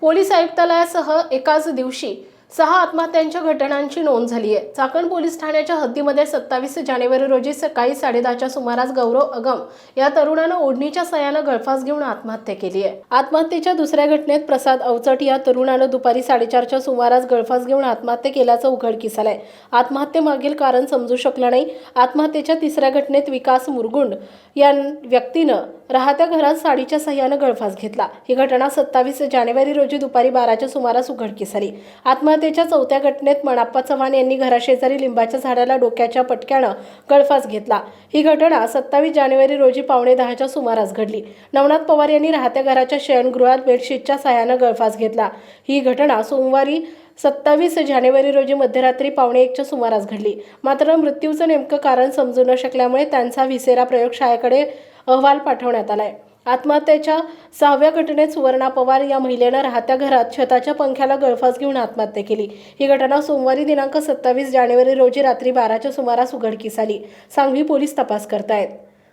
Police आयुक्तालयासह एकाच दिवशी सहा आत्महत्यांच्या घटनांची नोंद झाली आहे. चाकण पोलीस ठाण्याच्या हद्दीमध्ये सत्तावीस जानेवारी रोजी सकाळी साडेदहाच्या सुमारास गौरव अगम या तरुणानं ओढणीच्या सहाय्यानं गळफास घेऊन आत्महत्या केली आहे. आत्महत्येच्या दुसऱ्या घटनेत प्रसाद अवचट या तरुणानं दुपारी साडेचारच्या सुमारास गळफास घेऊन आत्महत्या केल्याचं उघडकीस आलंय आत्महत्येमागील कारण समजू शकलं नाही. आत्महत्येच्या तिसऱ्या घटनेत विकास मुरगुंड या व्यक्तीनं राहत्या घरात साडीच्या सहाय्यानं गळफास घेतला. ही घटना सत्तावीस जानेवारी रोजी दुपारी बाराच्या सुमारास उघडकीस आली. आत्महत्या आत्महत्येच्या चौथ्या घटनेत मणाप्पा चव्हाण यांनी घराशेजारी लिंबाच्या झाडाला डोक्याच्या पटक्यानं गळफास घेतला. ही घटना सत्तावीस जानेवारी रोजी पावणे दहाच्या सुमारास घडली. नवनाथ पवार यांनी राहत्या घराच्या शयनगृहात बेडशीटच्या सहाय्यानं गळफास घेतला. ही घटना सोमवारी सत्तावीस जानेवारी रोजी मध्यरात्री पावणे एकच्या सुमारास घडली. मात्र मृत्यूचं नेमकं कारण समजू न शकल्यामुळे त्यांचा व्हिसेरा प्रयोगशाळेकडे अहवाल पाठवण्यात आलाय. आत्महत्येच्या सहाव्या घटनेत सुवर्णा पवार या महिलेनं राहत्या घरात छताच्या पंख्याला गळफास घेऊन आत्महत्या केली. ही घटना सोमवारी दिनांक सत्तावीस जानेवारी रोजी रात्री बाराच्या सुमारास उघडकीस आली. सांगवी पोलीस तपास करतायत.